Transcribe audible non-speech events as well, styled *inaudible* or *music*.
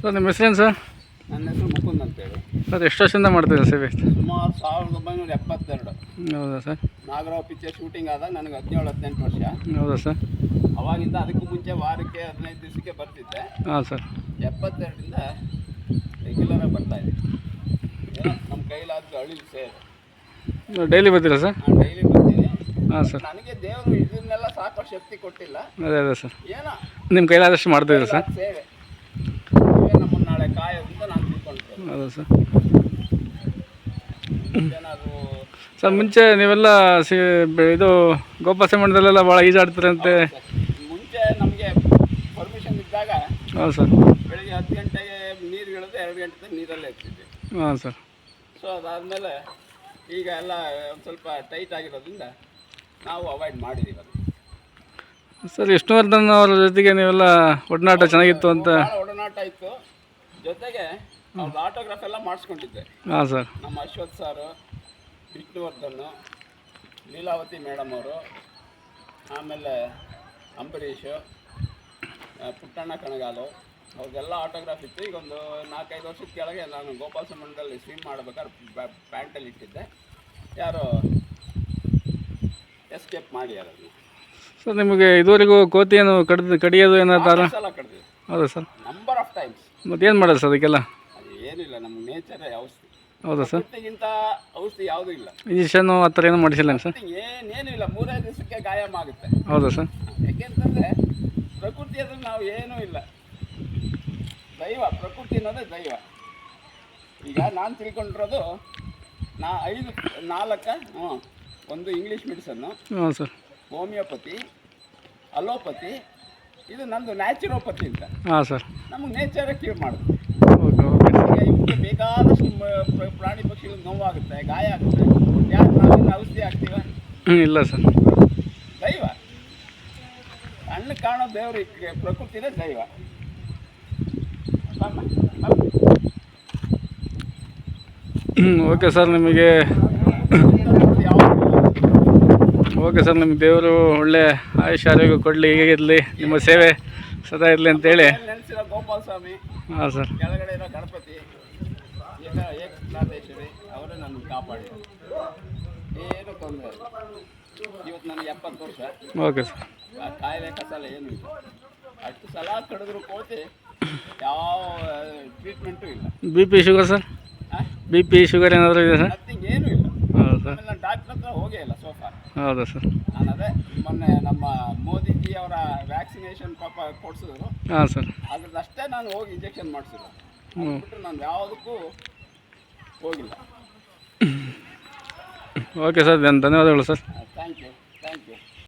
Sir ನಿಮ್ಮ ಹೆಸರೇನು sir? ನನ್ನ ಹೆಸರು ಮುಕುಂದ್ ಅಂತೇಳಿ. ಸರ್ ಎಷ್ಟು ವರ್ಷದಿಂದ ಮಾಡ್ತೀರಾ ಸೇವೆ? ಸುಮಾರು ಸಾವಿರದ ಒಂಬೈನೂರ ಎಪ್ಪತ್ತೆರಡು. ಹೌದಾ ಸರ್? ನಾಗರಾವ್ ಪಿಕ್ಚರ್ ಶೂಟಿಂಗ್ ಆದಾಗ ನನಗೆ ಹದಿನೇಳು ಹದಿನೆಂಟು ವರ್ಷ. ಹೌದಾ ಸರ್? ಅವಾಗಿಂದ ಅದಕ್ಕೂ ಮುಂಚೆ ವಾರಕ್ಕೆ ಹದಿನೈದು ದಿವಸಕ್ಕೆ ಬರ್ತಿದ್ದೆ. ಹಾಂ ಸರ್. ಎಪ್ಪತ್ತೆರಡರಿಂದ ರೆಗ್ಯುಲರಾಗಿ ಬರ್ತಾ ಇದ್ದೀನಿ ನಮ್ಮ ಕೈಲಾದ್ರು ಅಳಿಲು ಸೇವೆ. ಡೈಲಿ ಬರ್ತೀರಾ ಸರ್? ನಾನು ಡೈಲಿ ಬರ್ತೀನಿ. ಹಾಂ ಸರ್. ನನಗೆ ದೇವರು ಇದನ್ನೆಲ್ಲ ಸಾಕಷ್ಟು ಶಕ್ತಿ ಕೊಟ್ಟಿಲ್ಲ. ಅದೇ ಅದೇ ಸರ್. ಏನೋ ನಿಮ್ಮ ಕೈಲಾದಷ್ಟು ಮಾಡ್ತಿದ್ದೀರಾ ಸರ್? ಸೇವೆ. ಹೌದಾ ಸರ್? ಸರ್ ಮುಂಚೆ ನೀವೆಲ್ಲ ಸಿ ಇದು ಗೋಪ ಮಂಡಲೆಲ್ಲ ಭಾಳ ಈಜಾಡ್ತೀರಂತೆ ಮುಂಚೆ ನಮಗೆ ಪರ್ಮಿಷನ್ ಇದ್ದಾಗ ಹಾಂ ಸರ್. ಬೆಳಿಗ್ಗೆ ಹತ್ತು ಗಂಟೆಗೆ ನೀರು ಇಳಿದು ಎರಡು ಗಂಟೆ ನೀರಲ್ಲೇ ಇರ್ತಿದ್ವಿ. ಹಾಂ ಸರ್. ಸೊ ಅದಾದಮೇಲೆ ಈಗ ಎಲ್ಲ ಒಂದು ಸ್ವಲ್ಪ ಟೈಟ್ ಆಗಿರೋದ್ರಿಂದ ನಾವು ಅವಾಯ್ಡ್ ಮಾಡಿದ್ದೀವಿ ಅದು ಸರ್ ವಿಷ್ಣುವರ್ಧನ್ ಅವರ ಜೊತೆಗೆ ನೀವೆಲ್ಲ ಒಡನಾಟ ಚೆನ್ನಾಗಿತ್ತು ಅಂತ. ಒಡನಾಟ ಇತ್ತು. ಜೊತೆಗೆ ಅವ್ರದ್ದು ಆಟೋಗ್ರಾಫ್ ಎಲ್ಲ ಮಾಡಿಸ್ಕೊಂಡಿದ್ದೆ. ಹಾಂ ಸರ್ ನಮ್ಮ ಅಶ್ವಥ್ ಸಾರು ವಿಷ್ಣುವರ್ಧನ್ ಲೀಲಾವತಿ ಮೇಡಮ್ ಅವರು ಆಮೇಲೆ ಅಂಬರೀಷು ಪುಟ್ಟಣ್ಣ ಕಣಗಾಲು ಅವ್ರದ್ದೆಲ್ಲ ಆಟೋಗ್ರಾಫ್ ಇತ್ತು. ಈಗ ಒಂದು ನಾಲ್ಕೈದು ವರ್ಷದ ಕೆಳಗೆ ನಾನು ಗೋಪಾಲ ಸಂಬಂಧದಲ್ಲಿ ಸ್ವಿಮ್ ಮಾಡ್ಬೇಕಾದ್ರೆ ಪ್ಯಾಂಟಲ್ಲಿ ಇಟ್ಟಿದ್ದೆ. ಯಾರು ಎಸ್ಕೇಪ್ ಮಾಡಿ ಅದನ್ನು ಸರ್ ನಿಮಗೆ ಇದುವರೆಗೂ ಕೋತಿಯನ್ನು ಕಡ್ದು ಕಡಿಯೋದು ಏನಾದ್ರು ಹೌದಾ ಸರ್ ನಂಬರ್ ಆಫ್ ಟೈಮ್ಸ್ ಮತ್ತೇನು ಏನು ಮಾಡೋದು ಸರ್ ಅದಕ್ಕೆಲ್ಲ? ಅದು ಏನಿಲ್ಲ ನಮ್ಮ ನೇಚರ್ ಔಷಧಿ. ಹೌದಾ ಸರ್? ಪ್ರಕೃತಿಗಿಂತ ಔಷಧಿ ಯಾವುದೂ ಇಲ್ಲ. ಇಂಜೆಕ್ಷನ್ ಆ ಥರ ಏನೂ ಮಾಡಿಸಿಲ್ಲ ಸರ್? ಏನೇನು ಇಲ್ಲ ಮೂರೇ ದಿವಸಕ್ಕೆ ಗಾಯಮ ಆಗುತ್ತೆ. ಹೌದಾ ಸರ್? ಯಾಕೆಂತಂದರೆ ಪ್ರಕೃತಿ ಅಂದ್ರೆ ನಾವು ಏನೂ ಇಲ್ಲ. ದೈವ ಪ್ರಕೃತಿ ಅನ್ನೋದೇ ದೈವ. ಈಗ ನಾನು ತಿಳ್ಕೊಂಡಿರೋದು ನಾ ಐದು ನಾಲ್ಕು ಹ್ಞೂ ಒಂದು ಇಂಗ್ಲೀಷ್ ಮೆಡಿಸನ್ನು ಹಾಂ ಸರ್. ಹೋಮಿಯೋಪತಿ ಅಲೋಪತಿ ಇದು ನಂದು ನ್ಯಾಚುರೋಪತಿ ಅಂತ. ಹಾಂ ಸರ್. ನಮಗೆ ನೇಚರೇ ಕ್ಯೂರ್ ಈಗ ಇವಕ್ಕೆ ಬೇಕಾದಷ್ಟು ಪ್ರಾಣಿ ಪಕ್ಷಿಗಳಿಗೆ ನೋವಾಗುತ್ತೆ ಗಾಯ ಆಗುತ್ತೆ. ಯಾಕೆ ನಾವೇನು ಔಷಧಿ ಹಾಕ್ತೀವ? ಇಲ್ಲ ಸರ್. ದೈವ. ಅಣ್ಣ ಕಾಣೋ ದೇವ್ರು ಈ ಪ್ರಕೃತಿನೇ ದೈವ. ಓಕೆ ಸರ್ ನಿಮಗೆ ಓಕೆ ಸರ್ ನಿಮ್ಮ ದೇವರು ಒಳ್ಳೆ ಆಯುಷ್ಯ ಆರೋಗ್ಯ ಕೊಡಲಿ ಹೀಗೆ ಇರಲಿ ನಿಮ್ಮ ಸೇವೆ. ಸದಾ ಇರಲಿ ಅಂತೇಳಿ. ಹೇಳಿ ನೆಲೆಸಿರೋ ಗೋಪಾಲ ಸ್ವಾಮಿ ಹಾಂ ಸರ್. ಕೆಳಗಡೆ ಇರೋ ಗಣಪತಿ ಏಕ ಏಕನಾಥೇಶ್ವರಿ ಅವರೇ ನನ್ನ ಕಾಪಾಡಿ ಏನು ತೊಂದರೆ ಇವತ್ತು ನನಗೆ ಎಪ್ಪತ್ತು ವರ್ಷ. Okay sir. ಆ ಕಾಯಿಲೆ ಕಸಾಲೆ ಏನೂ ಇಲ್ಲ. ಅಷ್ಟು ಸಲ ಕಡಿದ್ರು ಕೋತಿ ಯಾವ ಟ್ರೀಟ್ಮೆಂಟು ಇಲ್ಲ. B P sugar sir? B P sugar ಏನಾದರೂ ಇದೆ ಸರ್? ಏನೂ ಇಲ್ಲ ಹೌದಾ ಸರ್ ಆಮೇಲೆ ನಾನು ಡಾಕ್ಟ್ರ್ ಹತ್ರ ಹೋಗೇ ಇಲ್ಲ ಸೋಫಾ ಹೌದಾ ಸರ್? ನಾನು ಅದೇ ಮೊನ್ನೆ ನಮ್ಮ ಮೋದಿಜಿ ಅವರ ವ್ಯಾಕ್ಸಿನೇಷನ್ ಪಾಪ ಕೊಡ್ಸಿದ್ರು. ಹಾಂ ಸರ್. ಅದ್ರದ್ದಷ್ಟೇ ನಾನು ಹೋಗಿ ಇಂಜೆಕ್ಷನ್ ಮಾಡಿಸಿದ್ರು ಹ್ಞೂ ಬಿಟ್ಟರೆ ನಾನು ಯಾವುದಕ್ಕೂ ಹೋಗಿಲ್ಲ. *coughs* ಓಕೆ ಸರ್ ಧನ್ಯವಾದಗಳು ಸರ್.